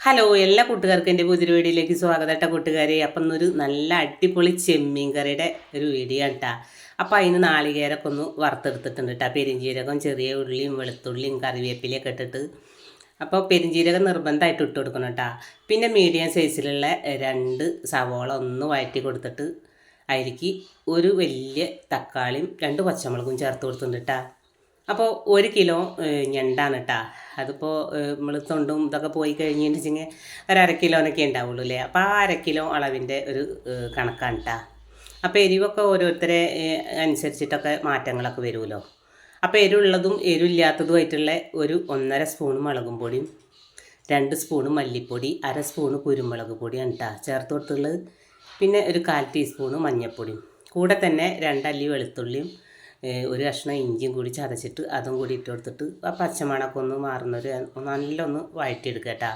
Hello എല്ലാ കൂട്ടുകാർക്കും എന്റെ പുതിയൊരു വീഡിയോയിലേക്ക് സ്വാഗതം കേട്ടോ കൂട്ടുകാരെ. അപ്പം ഇന്നൊരു നല്ല അടിപൊളി ചെമ്മീൻ കറിയുടെ ഒരു വീഡിയോ കേട്ടാ അപ്പം അതിന് നാളികേരൊക്കെ ഒന്ന് വറുത്തെടുത്തിട്ടുണ്ട് കേട്ടോ പെരിഞ്ചീരകം ചെറിയ ഉള്ളിയും വെളുത്തുള്ളിയും കറിവേപ്പിലയൊക്കെ ഇട്ടിട്ട്. അപ്പോൾ പെരിഞ്ചീരകം നിർബന്ധമായിട്ട് ഇട്ട് കൊടുക്കണം കേട്ടോ പിന്നെ മീഡിയം സൈസിലുള്ള രണ്ട് സവോള ഒന്ന് വഴറ്റി കൊടുത്തിട്ട് അതിലേക്ക് ഒരു വലിയ തക്കാളിയും രണ്ട് പച്ചമുളകും ചേർത്ത് കൊടുത്തിട്ടുണ്ട് കേട്ടോ അപ്പോൾ ഒരു കിലോ ഞണ്ടാണ് കേട്ടോ അതിപ്പോൾ നമ്മൾ തൊണ്ടും ഇതൊക്കെ പോയി കഴിഞ്ഞിട്ട് വെച്ചെങ്കിൽ ഒരു അര കിലോനൊക്കെ ഉണ്ടാവുള്ളൂ അല്ലേ അപ്പോൾ ആ അര കിലോ അളവിന്റെ ഒരു കണക്കാണ് കേട്ടോ അപ്പോൾ എരിവൊക്കെ ഓരോരുത്തരെ അനുസരിച്ചിട്ടൊക്കെ മാറ്റങ്ങളൊക്കെ വരുമല്ലോ അപ്പോൾ എരിവുള്ളതും എരിവില്ലാത്തതുമായിട്ടുള്ള ഒരു ഒന്നര സ്പൂൺ മുളകും പൊടിയും രണ്ട് സ്പൂണ് മല്ലിപ്പൊടി അര സ്പൂണ് കുരുമുളക് പൊടിയാണ് കേട്ടോ ചേർത്ത് കൊടുത്തുള്ളത്. പിന്നെ ഒരു കാൽ ടീസ്പൂണ് മഞ്ഞൾപ്പൊടിയും കൂടെ തന്നെ രണ്ടല്ലി വെളുത്തുള്ളിയും ഒരു കഷ്ണം ഇഞ്ചിയും കൂടി ചതച്ചിട്ട് അതും കൂടി ഇട്ട് കൊടുത്തിട്ട് ആ പച്ചമണമൊക്കെ ഒന്ന് മാറുന്നൊരു നല്ലൊന്ന് വഴറ്റിയെടുക്കുക കേട്ടോ.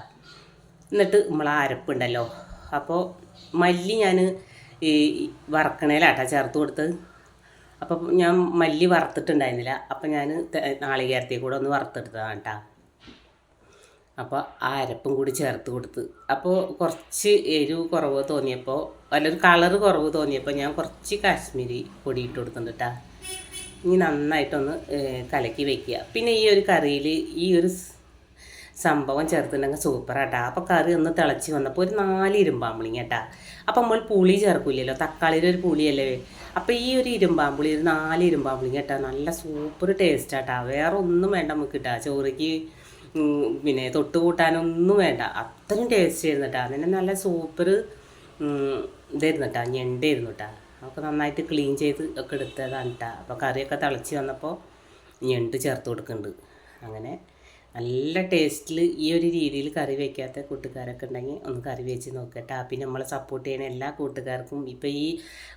എന്നിട്ട് നമ്മൾ അരപ്പുണ്ടല്ലോ. അപ്പോൾ മല്ലി ഞാൻ ഈ വറക്കണേലാട്ടാ ചേർത്ത് കൊടുത്തത്. അപ്പോൾ ഞാൻ മല്ലി വറുത്തിട്ടുണ്ടായിരുന്നില്ല. അപ്പം ഞാൻ നാളികേരത്തിൽ കൂടെ ഒന്ന് വറുത്തെടുത്തതാണ് കേട്ടോ. അപ്പോൾ ആ അരപ്പും കൂടി ചേർത്ത് കൊടുത്ത്. അപ്പോൾ കുറച്ച് എരിവ് കുറവ് തോന്നിയപ്പോൾ അല്ലൊരു കളറ് കുറവ് തോന്നിയപ്പോൾ ഞാൻ കുറച്ച് കാശ്മീരി പൊടി ഇട്ട് കൊടുത്തിട്ടുണ്ട് കേട്ടോ. ഇനി നന്നായിട്ടൊന്ന് കലക്കി വെക്കുക. പിന്നെ ഈ ഒരു കറിയിൽ ഈ ഒരു സംഭവം ചേർത്തിട്ടുണ്ടെങ്കിൽ സൂപ്പറാട്ടാ. അപ്പോൾ കറി ഒന്ന് തിളച്ച് വന്നപ്പോൾ ഒരു നാല് ഇരുമ്പാമ്പുളിങ് കേട്ടാ അപ്പോൾ നമ്മൾ പുളി ചേർക്കില്ലല്ലോ തക്കാളിയുടെ ഒരു പുളിയല്ലേ? അപ്പോൾ ഈ ഒരു ഇരുമ്പാമ്പുളി ഒരു നാല് ഇരുമ്പാമ്പുളിങ് കേട്ടാ നല്ല സൂപ്പർ ടേസ്റ്റ് ആട്ടാ വേറെ ഒന്നും വേണ്ട നമുക്ക് കിട്ടാ ചോറിക്ക് പിന്നെ തൊട്ട് കൂട്ടാനൊന്നും വേണ്ട. അത്രയും ടേസ്റ്റ് ആയിരുന്നു കേട്ടാ അതിന് നല്ല സൂപ്പർ ഇതായിരുന്നു കേട്ടാ ഞണ്ടായിരുന്നു കേട്ടോ നമുക്ക് നന്നായിട്ട് ക്ലീൻ ചെയ്ത് ഒക്കെ എടുത്തതാണ് കേട്ടോ അപ്പോൾ കറിയൊക്കെ തിളച്ച് വന്നപ്പോൾ ഞണ്ട് ചേർത്ത് കൊടുക്കുന്നുണ്ട് അങ്ങനെ നല്ല ടേസ്റ്റിൽ ഈ ഒരു രീതിയിൽ കറി വയ്ക്കാത്ത കൂട്ടുകാരൊക്കെ ഉണ്ടെങ്കിൽ ഒന്ന് കറി വെച്ച് നോക്കട്ടെ. പിന്നെ നമ്മളെ സപ്പോർട്ട് ചെയ്യുന്ന എല്ലാ കൂട്ടുകാർക്കും ഇപ്പോൾ ഈ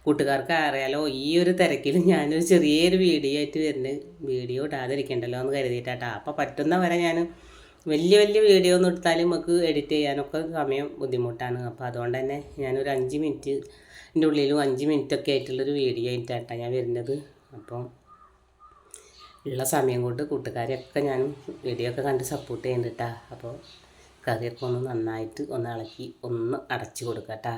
കൂട്ടുകാർക്ക് അറിയാലോ ഈ ഒരു തിരക്കിൽ ഞാനൊരു ചെറിയൊരു വീഡിയോ ആയിട്ട് വരുന്ന വീഡിയോ ഇടാതിരിക്കണ്ടല്ലോ എന്ന് കരുതിയിട്ടാട്ടാ അപ്പോൾ പറ്റുന്ന വരെ ഞാൻ വലിയ വലിയ വീഡിയോ ഒന്നും എടുത്താലും നമുക്ക് എഡിറ്റ് ചെയ്യാനൊക്കെ സമയം ബുദ്ധിമുട്ടാണ്. അപ്പോൾ അതുകൊണ്ട് തന്നെ ഞാനൊരു അഞ്ച് മിനിറ്റ് എന്റെ ഉള്ളിലും അഞ്ച് മിനിറ്റൊക്കെ ആയിട്ടുള്ളൊരു വീഡിയോ ആയിട്ടാണ് ഞാൻ വരുന്നത്. അപ്പം ഉള്ള സമയം കൊണ്ട് കൂട്ടുകാരെയൊക്കെ ഞാൻ വീഡിയോ ഒക്കെ കണ്ട് സപ്പോർട്ട് ചെയ്യുന്നുണ്ട് അപ്പോൾ കറിയൊക്കെ ഒന്ന് നന്നായിട്ട് ഒന്ന് ഇളക്കി ഒന്ന് അടച്ചു കൊടുക്കുക കേട്ടോ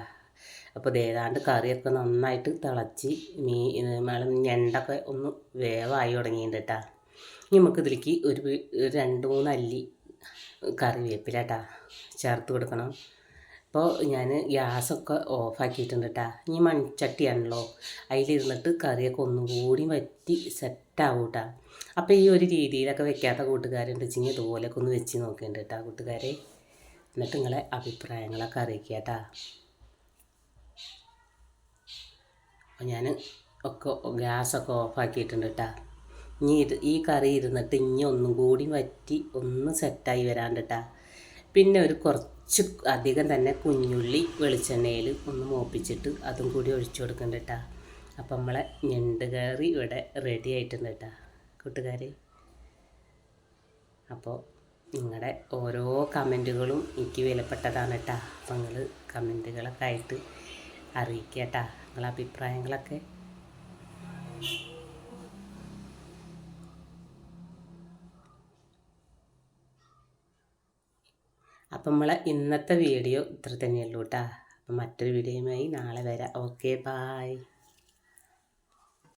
അപ്പോൾ ഏതാണ്ട് കറിയൊക്കെ നന്നായിട്ട് തിളച്ച് മീ മേളം ഞണ്ടൊക്കെ ഒന്ന് വേവായി തുടങ്ങിയിട്ടുണ്ട് കേട്ടാ ഇനി നമുക്ക് ഇതിലേക്ക് ഒരു രണ്ട് മൂന്ന് അല്ലി കറിവേപ്പില കേട്ടോ ചേർത്ത് കൊടുക്കണം. അപ്പോൾ ഞാൻ ഗ്യാസൊക്കെ ഓഫാക്കിയിട്ടുണ്ട് കേട്ടോ ഇനി മൺചട്ടിയാണല്ലോ. അതിലിരുന്നിട്ട് കറിയൊക്കെ ഒന്നുകൂടി വറ്റി സെറ്റാവും കേട്ടോ അപ്പോൾ ഈ ഒരു രീതിയിലൊക്കെ വെക്കാത്ത കൂട്ടുകാരുണ്ട്. വെച്ചെങ്കിൽ ഇതുപോലെയൊക്കെ ഒന്ന് വെച്ച് നോക്കിയിട്ടുണ്ട് കേട്ടോ കൂട്ടുകാരെ. എന്നിട്ട് നിങ്ങളെ അഭിപ്രായങ്ങളൊക്കെ അറിയിക്കുക കേട്ടോ അപ്പോൾ ഞാൻ ഒക്കെ ഗ്യാസൊക്കെ ഓഫാക്കിയിട്ടുണ്ട് കേട്ടോ ഇനി ഇത് ഈ കറി ഇരുന്നിട്ട് ഇനി ഒന്നും കൂടി വറ്റി ഒന്ന് സെറ്റായി വരാണ്ട് കേട്ടോ പിന്നെ ഒരു കുറച്ച് അധികം തന്നെ കുഞ്ഞുള്ളി വെളിച്ചെണ്ണയിൽ ഒന്ന് മോപ്പിച്ചിട്ട് അതും കൂടി ഒഴിച്ചു കൊടുക്കണ്ട അപ്പം നമ്മളെ ഞണ്ട് കറി ഇവിടെ റെഡി ആയിട്ടുണ്ട് കേട്ടോ കൂട്ടുകാരെ. അപ്പോൾ നിങ്ങളുടെ ഓരോ കമന്റുകളും എനിക്ക് വിലപ്പെട്ടതാണ് കേട്ടോ അപ്പം നിങ്ങൾ കമന്റുകളൊക്കെ ആയിട്ട് അറിയിക്കുക കേട്ടോ നിങ്ങളെ അഭിപ്രായങ്ങളൊക്കെ. അപ്പം നമ്മളെ ഇന്നത്തെ വീഡിയോ ഇത്ര തന്നെയുള്ളൂ കേട്ടോ അപ്പം മറ്റൊരു വീഡിയോയുമായി നാളെ വരാം. Okay bye.